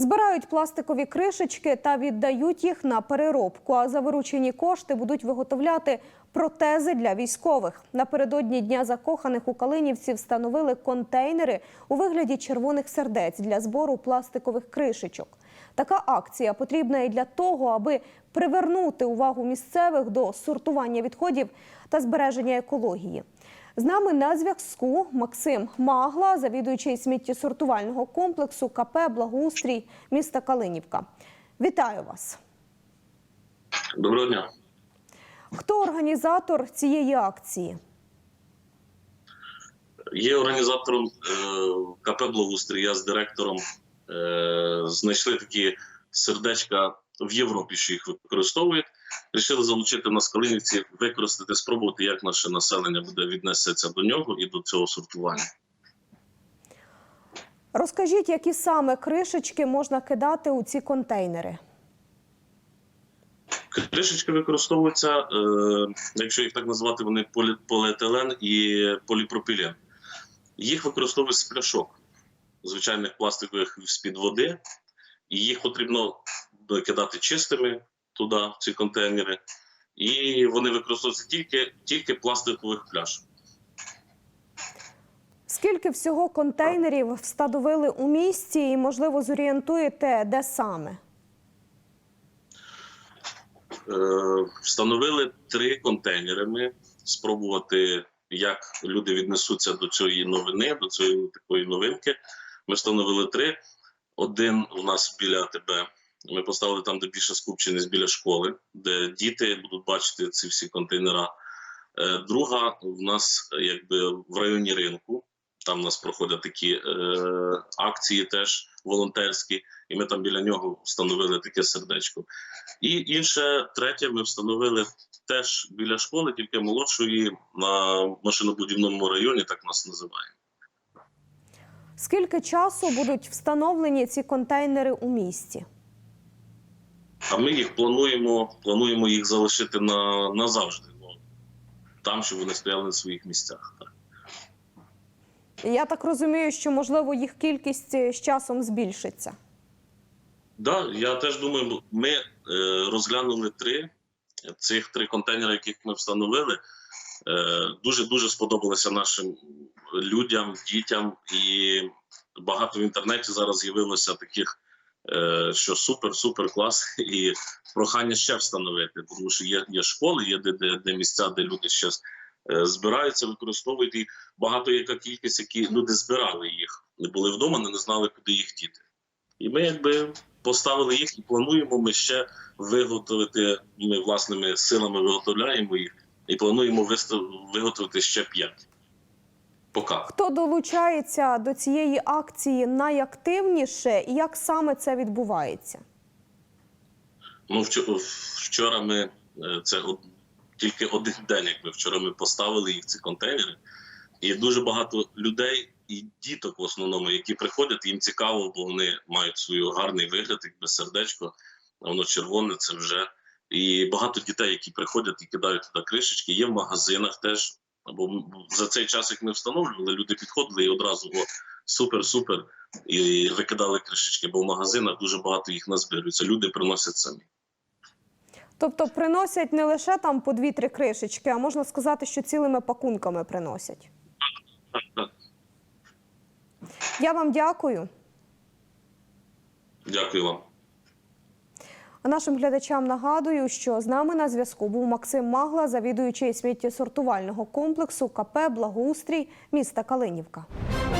Збирають пластикові кришечки та віддають їх на переробку. А за виручені кошти будуть виготовляти протези для військових. Напередодні дня закоханих у Калинівці встановили контейнери у вигляді червоних сердець для збору пластикових кришечок. Така акція потрібна і для того, аби привернути увагу місцевих до сортування відходів та збереження екології. З нами на зв'язку Максим Магла, завідуючий сміттєсортувального комплексу КП Благоустрій міста Калинівка. Вітаю вас! Доброго дня. Хто організатор цієї акції? Є організатором е, КП Благоустрій, я з директором знайшли такі сердечка в Європі, що їх використовують. Рішили залучити нас в Калинівці, використати, спробувати, як наше населення буде віднесеться до нього і до цього сортування. Розкажіть, які саме кришечки можна кидати у ці контейнери? Кришечки використовуються, е, якщо їх так назвати, вони полі, поліетилен і поліпропілен. Їх використовують з пляшок, звичайних пластикових з-під води, і їх потрібно кидати чистими туди, в ці контейнери. І вони використовуються тільки, тільки пластикових пляшок. Скільки всього контейнерів встановили у місті і, можливо, зорієнтуєте, де саме? Е, Встановили три контейнери. Ми спробувати, як люди віднесуться до цієї новини, до цієї такої новинки. Ми встановили три. Один у нас біля тебе. Ми поставили там, де більше скупченість біля школи, де діти будуть бачити ці всі контейнера. Е, Друга в нас якби в районі ринку. Там у нас проходять такі е, акції теж волонтерські, і ми там біля нього встановили таке сердечко. І інше, третє, ми встановили теж біля школи, тільки молодшої на машинобудівному районі, так нас називаємо. Скільки часу будуть встановлені ці контейнери у місті? А ми їх плануємо, плануємо їх залишити на, назавжди. Ну, там, щоб вони стояли на своїх місцях. Так. Я так розумію, що можливо їх кількість е, з часом збільшиться. Да, я теж думаю, ми е, розглянули три цих три контейнери, яких ми встановили. Е, дуже дуже сподобалося нашим людям, дітям, і багато в інтернеті зараз з'явилося таких, е, що супер, супер клас, і прохання ще встановити, тому що є, є школи, є де, де, де місця, де люди ще збираються, використовують і багато яка кількість, які люди збирали їх, не були вдома, не знали, куди їх діти. І ми якби поставили їх і плануємо ми ще виготовити. Ми власними силами виготовляємо їх і плануємо виготовити ще п'ять. Поки. Хто долучається до цієї акції найактивніше і як саме це відбувається? Ну, вчора, ми е, це тільки один день, як ми вчора ми поставили їх ці контейнери, і дуже багато людей і діток в основному, які приходять, їм цікаво, бо вони мають свій гарний вигляд, якби сердечко, воно червоне, це вже. І багато дітей, які приходять і кидають туди кришечки, є в магазинах теж. Або за цей час, як ми встановлювали, люди підходили і одразу о, супер, супер, і викидали кришечки, бо в магазинах дуже багато їх назбирується. Люди приносять самі. Тобто приносять не лише там по дві-три кришечки, а можна сказати, що цілими пакунками приносять. Так, так. Я вам дякую. Дякую вам. А нашим глядачам нагадую, що з нами на зв'язку був Максим Магла, завідуючий сміттєсортувального комплексу КП Благоустрій міста Калинівка.